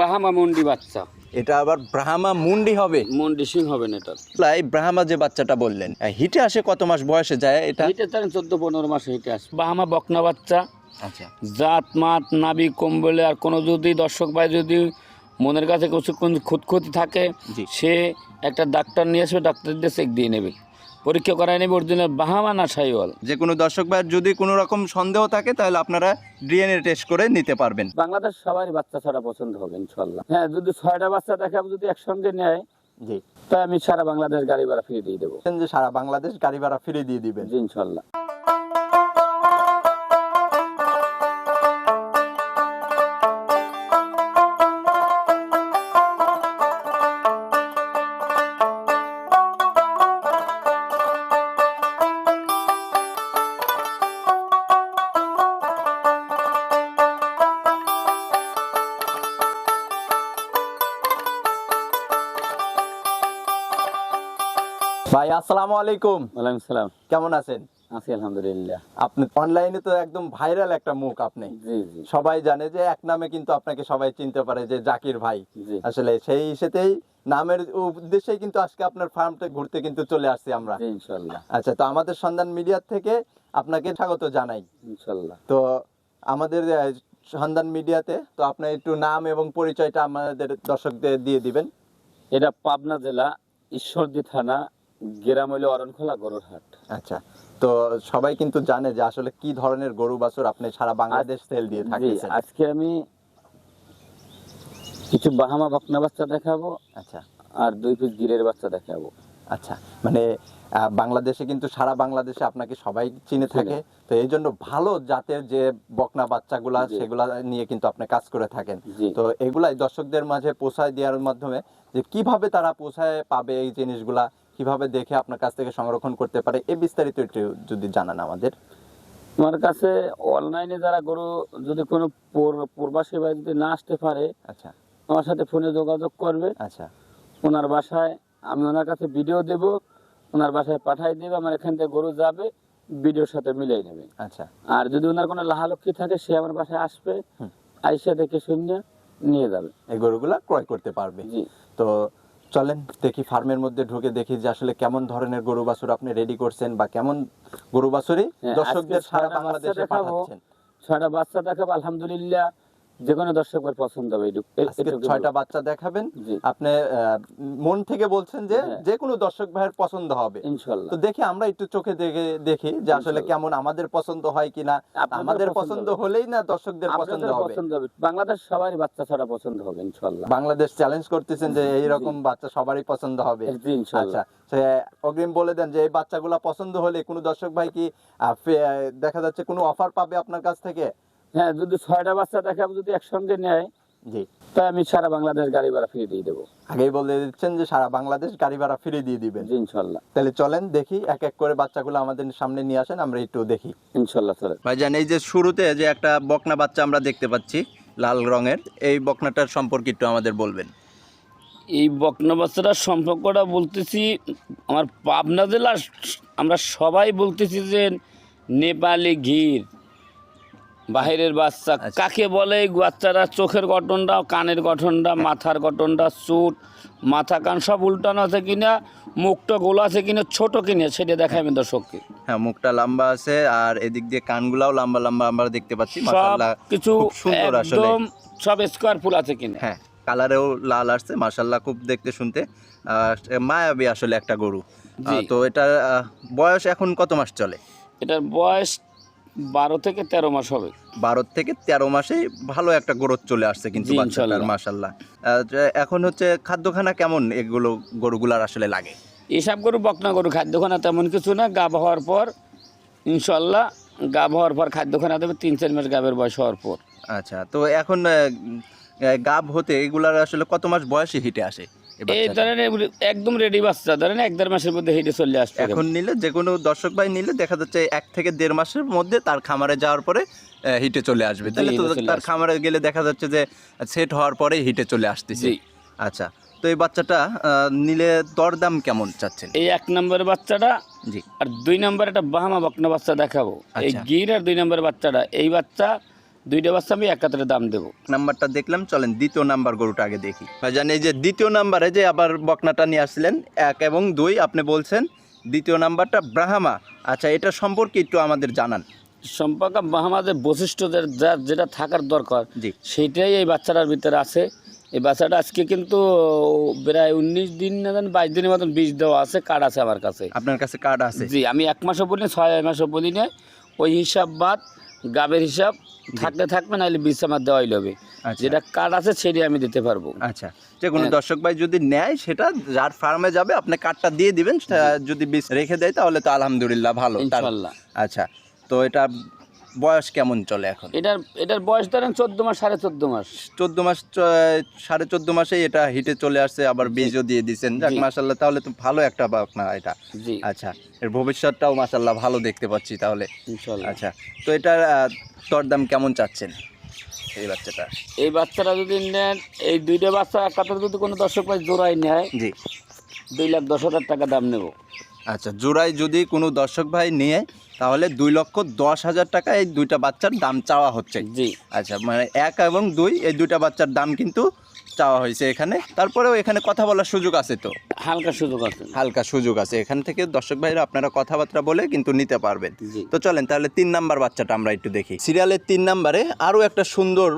Bahama Mondi বাচ্চা। এটা আবার ব্রাহ্মা মুন্ডি হবে? মন্ডি সিং হবে না এটা। প্রায় ব্রাহ্মা যে বাচ্চাটা বললেন হিটে আসে কত মাস বয়সে যায় এটা? হিটে তার চোদ্দ পনেরো মাসে হিটে আসে। বাহামা বকনা বাচ্চা। আচ্ছা। জাত মাত নাবি কম্বলে আর কোনো যদি দর্শক ভাই যদি মনের কাছে কিছু কোন খুঁতখুতি থাকে সে একটা ডাক্তার নিয়ে আসবে ডাক্তার দিয়ে চেক দিয়ে নেবে। পরীক্ষা করায় নেবে অরিজিনাল বাহামা না সাইওয়াল। যে কোনো দর্শক ভাইয়ের যদি কোনো রকম সন্দেহ থাকে তাহলে আপনারা ডিএনএ টেস্ট করে নিতে পারবেন। বাংলাদেশ সবারই বাচ্চা ছাড়া পছন্দ হবে ইনশাল্লাহ হ্যাঁ যদি ছয়টা বাচ্চা আমি যদি একসঙ্গে নেয় জি। তাই আমি সারা বাংলাদেশ গাড়ি ভাড়া ফিরিয়ে দিয়ে দেবো। যে সারা বাংলাদেশ গাড়ি ভাড়া ফিরিয়ে দিয়ে দিবেন। জি ইনশাল্লাহ ভাই আসসালামু আলাইকুম। ওয়ালাইকুম সালাম। কেমন আছেন? আছি আলহামদুলিল্লাহ। আপনি অনলাইনে তো একদম ভাইরাল একটা মুখ আপনি। জি জি। সবাই জানে যে এক নামে কিন্তু আপনাকে সবাই চিনতে পারে যে জাকির ভাই। আসলে সেই সাথেই নামের উদ্দেশ্যে কিন্তু আজকে আপনার ফার্মটা ঘুরতে কিন্তু চলে আসছি আমরা। জি ইনশাল্লাহ আচ্ছা তো আমাদের সন্ধান মিডিয়ার থেকে আপনাকে স্বাগত জানাই। ইনশাল্লাহ তো আমাদের সন্ধান মিডিয়াতে তো আপনি একটু নাম এবং পরিচয়টা আমাদের দর্শকদের দিয়ে দিবেন। এটা পাবনা জেলা ঈশ্বরদী থানা গ্রাম হইল অরণখোলা গরুর হাট আচ্ছা তো সবাই কিন্তু জানে যে আসলে কি ধরনের গরু বাছুর আপনি সারা বাংলাদেশ সেল দিয়ে থাকতেছেন। আজকে আমি কিছু বাহামা বকনা বাচ্চা দেখাবো আচ্ছা। আর দুই পিস গিরের বাচ্চা দেখাবো। আচ্ছা মানে বাংলাদেশে কিন্তু সারা বাংলাদেশে আপনাকে সবাই চিনে থাকে তো এই জন্য ভালো জাতের যে বকনা বাচ্চাগুলা। সেগুলা নিয়ে কিন্তু আপনি কাজ করে থাকেন। তো এগুলাই দর্শকদের মাঝে পৌঁছায় দেওয়ার মাধ্যমে যে কীভাবে তারা পৌঁছায় পাবে এই জিনিসগুলা কীভাবে দেখে আপনার কাছ থেকে সংরক্ষণ করতে পারে এই বিস্তারিত একটু যদি জানান আমাদের। আমার কাছে অনলাইনে যারা গরু যদি কোনো পূর- পূর্বাসী ভাই যদি না আসতে পারে আচ্ছা। আমার সাথে ফোনে যোগাযোগ করবে। আচ্ছা। ওনার বাসায় আমি ওনার কাছে ভিডিও দেব ওনার বাসায় পাঠাই দেবে আমার এখান থেকে গরু যাবে ভিডিওর সাথে মিলিয়ে নেবে। আচ্ছা। আর যদি ওনার কোনো লাহালক্ষী থাকে সে আমার বাসায় আসবে। আইসা দেখে শুনে নিয়ে যাবে। এই গরুগুলা ক্রয় করতে পারবে। জি। তো চলেন দেখি ফার্মের মধ্যে ঢুকে দেখি যে আসলে কেমন ধরনের গরু বাছুর আপনি রেডি করছেন বা কেমন গরু বাছুরই হ্যাঁ, দর্শকদের সারা বাংলাদেশে পাঠাচ্ছেন। সারা বাচ্চা দেখাবো আলহামদুলিল্লাহ। যে কোনো দর্শকের পছন্দ হবে ছয়টা বাচ্চা দেখাবেন। আপনি মন থেকে বলছেন যে হ্যাঁ। যে কোনো দর্শক ভাইয়ের পছন্দ হবে। ইনশাল্লাহ। তো দেখি আমরা একটু চোখে দেখে দেখি যে আসলে কেমন আমাদের পছন্দ হয় কিনা। আমাদের পছন্দ হলেই না দর্শকদের পছন্দ হবে। বাংলাদেশ সবারই বাচ্চা ছড়া পছন্দ হবে ইনশাল্লাহ। বাংলাদেশ চ্যালেঞ্জ করতেছেন যে এইরকম বাচ্চা সবারই পছন্দ হবে। আচ্ছা অগ্রিম বলে দেন যে এই বাচ্চাগুলা পছন্দ হলে কোনো দর্শক ভাই কি দেখা যাচ্ছে কোনো অফার পাবে আপনার কাছ থেকে? হ্যাঁ যদি ছয়টা বাচ্চা দেখাবো যদি একসঙ্গে নেয় জি। তা আমি সারা বাংলাদেশ গাড়ি ভাড়া ফিরে দিয়ে দেবো। আগেই বলে দিচ্ছেন যে সারা বাংলাদেশ গাড়ি ভাড়া ফিরে দিয়ে দিবেন। ইনশাল্লাহ। তাহলে চলেন দেখি এক এক করে বাচ্চাগুলো আমাদের সামনে নিয়ে আসেন আমরা একটু দেখি। ইনশাল্লাহ চলে ভাইজান এই যে শুরুতে যে একটা বকনা বাচ্চা আমরা দেখতে পাচ্ছি লাল রঙের এই বকনাটার সম্পর্কে একটু আমাদের বলবেন। এই বকনা বাচ্চাটার সম্পর্কটা বলতেছি আমার পাবনা জেলা আমরা সবাই বলতেছি যে নেপালি ঘির। বাহিরের বাচ্চা আচ্ছা। কাকে বলে? এই বাচ্চারা চোখের গঠনটা কানের গঠনটা মাথার গঠনটা চুট মাথা কান সব উল্টানো আছে কিনা? মুখটা গোলা আছে কিনা? ছোট কিনা? সেটা দেখাই আমি দর্শককে। হ্যাঁ মুখটা লম্বা আছে আর এদিক দিয়ে কানগুলাও লম্বা লম্বা আমরা দেখতে পাচ্ছি মাশাআল্লাহ। কিছু সুন্দর আসলে। একদম সব স্কোয়ার ফুল আছে কিনা? হ্যাঁ কালারেও লাল আসছে মাশাআল্লাহ খুব দেখতে শুনতে। মায়াবী আসলে একটা গরু। তো এটা বয়স এখন কত মাস চলে? এটার বয়স বারো থেকে তেরো মাস হবে। বারো থেকে তেরো মাসেই ভালো একটা গ্রোথ চলে আসছে কিন্তু বাচ্চাটার ইনশাল্লাহ। এখন হচ্ছে খাদ্যখানা কেমন এগুলো গরুগুলার আসলে লাগে? এসব গরু বকনা গরু খাদ্যখানা তেমন কিছু না। গাব হওয়ার পর ইনশাল্লাহ গাব হওয়ার পর খাদ্যখানা দেবে তিন চার মাস গাবের বয়স হওয়ার পর। আচ্ছা তো এখন গাব হতে এগুলার আসলে কত মাস বয়সে হিটে আসে? এই এই বাচ্চাটা? ধরেন একদম রেডি বাচ্চা ধরেন এক দেড় মাসের মধ্যে হেঁটে চলে আসবে এখন নিলে যে কোনো দর্শক ভাই নিলে দেখা যাচ্ছে এক থেকে দেড় মাসের মধ্যে তার খামারে যাওয়ার পরে হিটে চলে আসবে। তাহলে তো তার খামারে গেলে দেখা যাচ্ছে যে সেট হওয়ার পরে হিটে চলে আসতেছে। আচ্ছা তো এই বাচ্চাটা নিলে দরদাম কেমন চাচ্ছেন? এই এক নম্বরের বাচ্চাটা জি। আর দুই নম্বর একটা বাহামা বকনা বাচ্চা দেখাবো। এই আচ্ছা। গির আর দুই নম্বরের বাচ্চাটা এই বাচ্চা দুইটা বাচ্চা আমি একাত্রে দাম দেবো। নাম্বারটা দেখলাম চলেন দ্বিতীয় নাম্বার গরুটা আগে দেখি। ভাইজান এই যে দ্বিতীয় নাম্বারে যে আবার বকনাটা নিয়ে আসছিলেন এক এবং দুই আপনি বলছেন দ্বিতীয় নাম্বারটা ব্রাহ্মা। আচ্ছা এটা সম্পর্কে একটু আমাদের জানান। সম্পর্কে আমাদের বৈশিষ্ট্যদের যা যেটা থাকার দরকার জি। সেইটাই এই বাচ্চাটার ভিতরে আছে। এই বাচ্চাটা আজকে কিন্তু প্রায় উনিশ দিন না জানি বাইশ দিনের মতন বীজ দেওয়া আছে কার্ড আছে আমার কাছে। আপনার কাছে কার্ড আছে? জি আমি এক মাসও বলি না, ছয় মাসও বলি না ওই হিসাব বাদ গাবের হিসাব থাকলে থাকবে নাহলে বীজ আমার দেওয়াই হবে। আচ্ছা। যেটা কার্ড আছে সেটি আমি দিতে পারব। আচ্ছা যে কোনো হ্যাঁ। দর্শক ভাই যদি নেয় সেটা যার ফার্মে যাবে আপনি কার্ডটা দিয়ে দিবেন যদি বীজ রেখে দেয় তাহলে তো আলহামদুলিল্লাহ ভালো। আচ্ছা তো এটা বয়স কেমন চলে এখন? এটার এটার বয়স ধরেন চোদ্দ মাস সাড়ে চোদ্দ মাস। চোদ্দ মাস সাড়ে চোদ্দ মাসে এটা হিটে চলে আসছে আবার বীজও দিয়ে দিচ্ছেন। যাক। মাসাল্লাহ তাহলে তো ভালো একটা না এটা। জি। আচ্ছা এর ভবিষ্যৎটাও মাসাল্লাহ ভালো দেখতে পাচ্ছি তাহলে। আচ্ছা তো এটার দরদাম কেমন চাচ্ছেন এই বাচ্চাটা? এই বাচ্চাটা যদি নেন এই দুইটা বাচ্চা একাত্তর যদি কোনো দর্শক ভাই জোড়াই নেয় জি। দুই লাখ দশ হাজার টাকা দাম নেব। আচ্ছা জোড়ায় যদি কোনো দর্শক ভাই নিয়ে তাহলে দুই লক্ষ দশ হাজার টাকা এই দুইটা বাচ্চার দাম চাওয়া হচ্ছে। জি। আচ্ছা মানে এক এবং দুই এই দুইটা বাচ্চার দাম কিন্তু চাওয়া হয়েছে এখানে। তারপরেও এখানে কথা বলার সুযোগ আছে তো? হালকা সুযোগ আছে। হালকা সুযোগ আছে। এখান থেকে দর্শক ভাইরা আপনারা কথাবার্তা বলে কিন্তু নিতে পারবেন। তো চলেন তাহলে তিন নাম্বার বাচ্চাটা আমরা একটু দেখি। সিরিয়ালের তিন নাম্বারে আরও একটা সুন্দর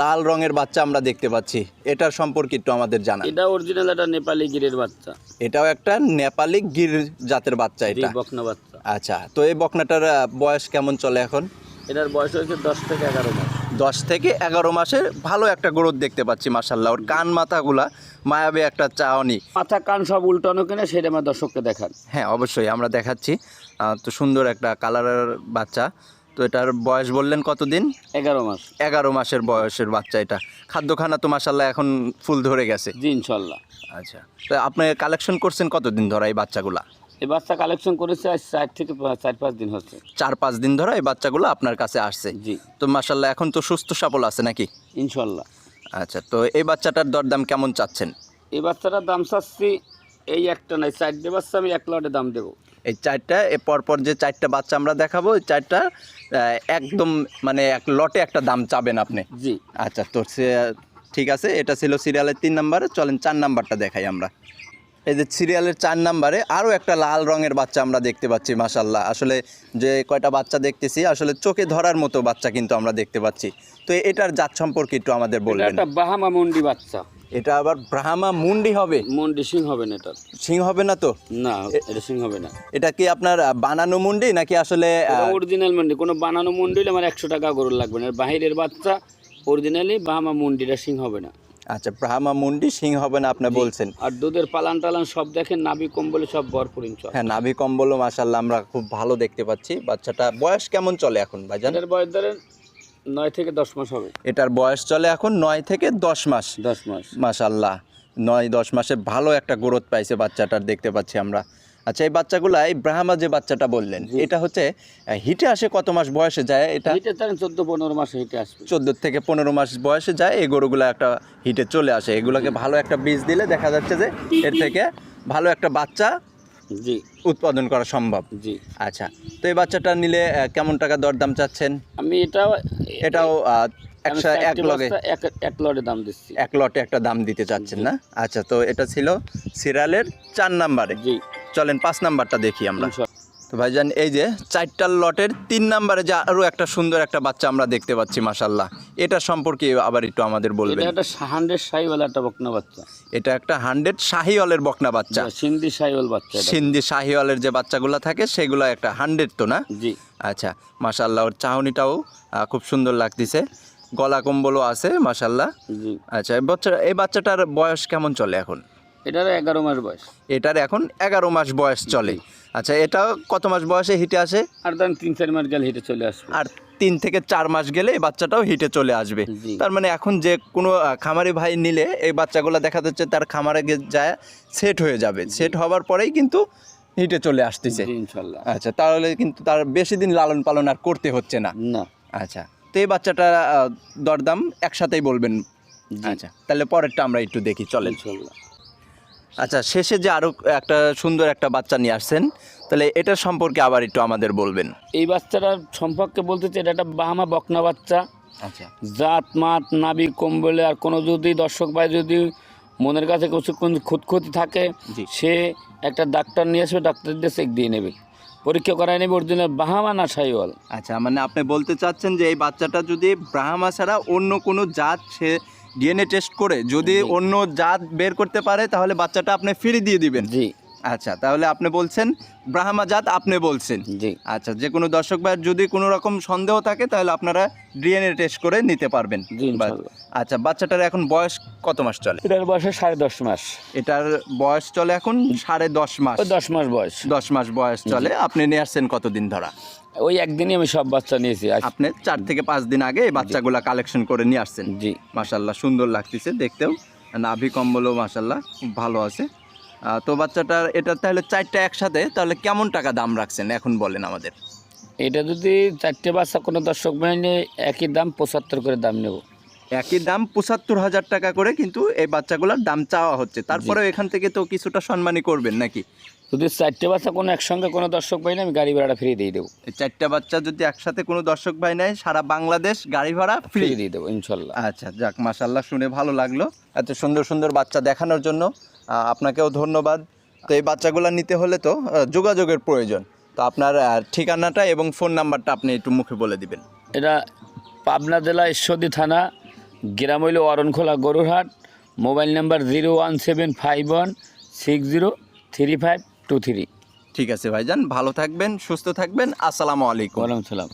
লাল রঙের বাচ্চা আমরা দেখতে পাচ্ছি। এটার সম্পর্কে একটু আমাদের জানা এটা অরিজিনাল একটা নেপালি গিরের বাচ্চা। এটাও একটা নেপালি গির জাতের বাচ্চা এটা। বকনা বাচ্চা। আচ্ছা তো এই বকনাটার বয়স কেমন চলে এখন? এটার বয়স হয়েছে দশ থেকে এগারো মাস। দশ থেকে এগারো মাসের ভালো একটা গ্রোথ দেখতে পাচ্ছি মাসাল্লাহ ওর কান মাথাগুলা মায়াবে একটা চাওনি মাথা কান সব উল্টানো কিনে সেটা আমার দর্শককে দেখান। হ্যাঁ অবশ্যই আমরা দেখাচ্ছি। তো সুন্দর একটা কালারের বাচ্চা। তো এটার বয়স বললেন কতদিন? এগারো মাস। এগারো মাসের বয়সের বাচ্চা এটা। খাদ্যখানা তো মাসাল্লাহ এখন ফুল ধরে গেছে। জি ইনশাল্লাহ আচ্ছা। তো আপনি কালেকশন করছেন কতদিন ধরা এই বাচ্চাগুলা? এই বাচ্চা কালেকশন করেছে আজ চার থেকে চার পাঁচ দিন হচ্ছে। চার পাঁচ দিন ধরে এই বাচ্চাগুলো আপনার কাছে আসছে। জি। তো মাসাল্লাহ এখন তো সুস্থ সবল আছে নাকি? ইনশাল্লাহ আচ্ছা তো এই বাচ্চাটার দরদাম কেমন চাচ্ছেন? এই বাচ্চাটার দাম চাচ্ছি এই একটা নাই চারটে বাচ্চা আমি এক লটে দাম দেবো। এই চারটা পরপর যে চারটা বাচ্চা আমরা দেখাবো এই চারটা একদম মানে এক লটে একটা দাম চাবেন আপনি। জি। আচ্ছা তো সে ঠিক আছে এটা ছিল সিরিয়ালের তিন নাম্বারে চলেন চার নাম্বারটা দেখাই আমরা। এই যে সিরিয়ালের চার নাম্বারে আরও একটা লাল রঙের বাচ্চা আমরা দেখতে পাচ্ছি মাসাল্লাহ আসলে যে কয়টা বাচ্চা দেখতেছি আসলে চোখে ধরার মতো বাচ্চা কিন্তু আমরা দেখতে পাচ্ছি। তো এটার জাত সম্পর্কে একটু আমাদের বলবেন। একটা বাহামা মন্ডি বাচ্চা। এটা আবার ব্রাহ্মা মুন্ডি হবে? মুন্ডি সিং হবে না এটা। সিং হবে না তো? না এটা সিং হবে না। এটা কি আপনার বানানো মুন্ডি নাকি আসলে অরিজিনাল মুন্ডি কোনো বানানো মন্ডি হলে আমার একশো টাকা গরুর লাগবে না। বাহিরের বাচ্চা অরিজিনালি ব্রাহ্মা মুন্ডিটা সিং হবে না। আচ্ছা ব্রাহ্মা মুন্ডি সিং হবে না আপনি বলছেন। আর দুধের পালান টালান সব দেখেন নাবি কম্বলে সব ভরপুর ইনচল হ্যাঁ নাভি কম্বলও মাসাল্লাহ আমরা খুব ভালো দেখতে পাচ্ছি। বাচ্চাটা বয়স কেমন চলে এখন ভাইজান? এটার বয়স ধরেন নয় থেকে দশ মাস হবে। এটার বয়স চলে এখন নয় থেকে দশ মাস। দশ মাস। মাসাল্লাহ নয় দশ মাসে ভালো একটা গ্রোথ পাইছে বাচ্চাটার দেখতে পাচ্ছি আমরা। আচ্ছা এই বাচ্চাগুলা এই ব্রাহ্মা যে বাচ্চাটা বললেন এটা হচ্ছে হিটে আসে কত মাস বয়সে যায় এটা? এটা ধরেন চোদ্দ পনেরো মাসে হিটে আসবে। চোদ্দ থেকে পনেরো মাস বয়সে যায় এই গরুগুলো একটা হিটে চলে আসে। এগুলোকে ভালো একটা বীজ দিলে দেখা যাচ্ছে যে এর থেকে ভালো একটা বাচ্চা জি। উৎপাদন করা সম্ভব। জি। আচ্ছা তো এই বাচ্চাটা নিলে কেমন টাকা দরদাম চাচ্ছেন? আমি এটাও এটাও একশো এক লগে? এক লটে দাম দিচ্ছি। এক লটে একটা দাম দিতে চাচ্ছেন না? আচ্ছা তো এটা ছিল সিরিয়ালের চার নাম্বারে। জি। চলেন পাঁচ নাম্বারটা দেখি আমরা। ভাইজান এই যে চারটার লটের তিন নাম্বারে যে আরও একটা সুন্দর একটা বাচ্চা আমরা দেখতে পাচ্ছি মাসাল্লাহ এটা সম্পর্কে আবার একটু আমাদের এটা একটা হান্ড্রেড সাইওয়ালা একটা বকনা বাচ্চা। এটা একটা হান্ড্রেড শাহিওয়ালের বকনা বাচ্চা। সিন্ধি সাইওয়াল বাচ্চা। সিন্ধি শাহিওয়ালের যে বাচ্চাগুলো থাকে সেগুলো একটা হান্ড্রেড তো না? জি। আচ্ছা মাশাল্লাহ ওর চাহনিটাও খুব সুন্দর লাগতেছে। গলা কম্বলও আছে মাশাল্লাহ জি। আচ্ছা এই বাচ্চা এই বাচ্চাটার বয়স কেমন চলে এখন? এটার এগারো মাস বয়স। এটার এখন এগারো মাস বয়স চলে। আচ্ছা এটা কত মাস বয়সে হিটে আসে? আর ধরেন তিন চার মাস গেলে হেঁটে চলে আসবে। আর তিন থেকে চার মাস গেলে এই বাচ্চাটাও হিটে চলে আসবে। তার মানে এখন যে কোনো খামারি ভাই নিলে এই বাচ্চাগুলো দেখা যাচ্ছে তার খামারে যায় সেট হয়ে যাবে। সেট হওয়ার পরেই কিন্তু হিটে চলে আসতেছে। ইনশাল্লাহ। আচ্ছা তাহলে কিন্তু তার বেশি দিন লালন পালন আর করতে হচ্ছে না। না। আচ্ছা তো এই বাচ্চাটা দরদাম একসাথেই বলবেন। আচ্ছা তাহলে পরেরটা আমরা একটু দেখি চলেন। ইনশাল্লাহ। আচ্ছা শেষে যে আরও একটা সুন্দর একটা বাচ্চা নিয়ে আসছেন তাহলে এটার সম্পর্কে আবার একটু আমাদের বলবেন। এই বাচ্চাটার সম্পর্কে বলতে চাই এটা একটা বাহামা বকনা বাচ্চা। আচ্ছা। জাত মাত নাবি কম্বলে আর কোনো যদি দর্শক ভাই যদি মনের কাছে কিছুক্ষণ খুঁতখুতি থাকে সে একটা ডাক্তার নিয়ে আসবে ডাক্তার দিয়ে চেক দিয়ে নেবে। পরীক্ষা করায় নেবে অরিজিনাল বাহামা না সাইওয়াল। আচ্ছা মানে আপনি বলতে চাচ্ছেন যে এই বাচ্চাটা যদি ব্রাহ্মা ছাড়া অন্য কোনো জাত সে ডিএনএ টেস্ট করে যদি অন্য জাত বের করতে পারে তাহলে বাচ্চাটা আপনি ফ্রি দিয়ে দিবেন। জি। আচ্ছা তাহলে আপনি বলছেন ব্রাহ্মা জাত আপনি বলছেন। জি। আচ্ছা যে কোনো দর্শক ভাইয়ের যদি কোনো রকম সন্দেহ থাকে তাহলে আপনারা ডিএনএ টেস্ট করে নিতে পারবেন। আচ্ছা বাচ্চাটার এখন বয়স কত মাস চলে? এটার বয়সে সাড়ে দশ মাস। এটার বয়স চলে এখন সাড়ে দশ মাস। দশ মাস বয়স। দশ মাস বয়স চলে। আপনি নিয়ে আসছেন কতদিন ধরা? ওই একদিনই আমি সব বাচ্চা নিয়েছি। আপনি চার থেকে পাঁচ দিন আগে এই বাচ্চাগুলা কালেকশন করে নিয়ে আসছেন। জি। মাশাল্লাহ সুন্দর লাগতেছে দেখতেও। নাভি কম্বলও মাশাল্লাহ খুব ভালো আছে। তো বাচ্চাটার এটা তাহলে চারটা একসাথে তাহলে কেমন টাকা দাম রাখছেন? এখন বলেন আমাদের। এটা যদি চারটে বাচ্চা কোনো দর্শক বাহিনী একই দাম পঁচাত্তর করে দাম নেব। একই দাম পঁচাত্তর হাজার টাকা করে কিন্তু এই বাচ্চাগুলোর দাম চাওয়া হচ্ছে। তারপরেও এখান থেকে তো কিছুটা সম্মানই করবেন নাকি? যদি চারটে বাচ্চা কোনো একসঙ্গে কোনো দর্শক বাহিনী আমি গাড়ি ভাড়াটা ফ্রি দিয়ে দেবো। এই চারটা বাচ্চা যদি একসাথে কোনো দর্শক ভাই নেয় সারা বাংলাদেশ গাড়ি ভাড়া ফ্রি দিয়ে দেবো ইনশাল্লাহ। আচ্ছা যাক মাশাল্লাহ শুনে ভালো লাগল। এত সুন্দর সুন্দর বাচ্চা দেখানোর জন্য। আপনাকেও ধন্যবাদ। তো এই বাচ্চাগুলো নিতে হলে তো যোগাযোগের প্রয়োজন। তো আপনার ঠিকানাটা এবং ফোন নাম্বারটা আপনি একটু মুখে বলে দিবেন। এটা পাবনা জেলা ঈশ্বরদী থানা গ্রাম হইল Aronkhola গরুরহাট mobile number zero one seven five one six zero three five two three. ঠিক আছে ভাইজান ভালো থাকবেন সুস্থ থাকবেন। আসসালামু আলাইকুম। ওয়ালাইকুম সালাম।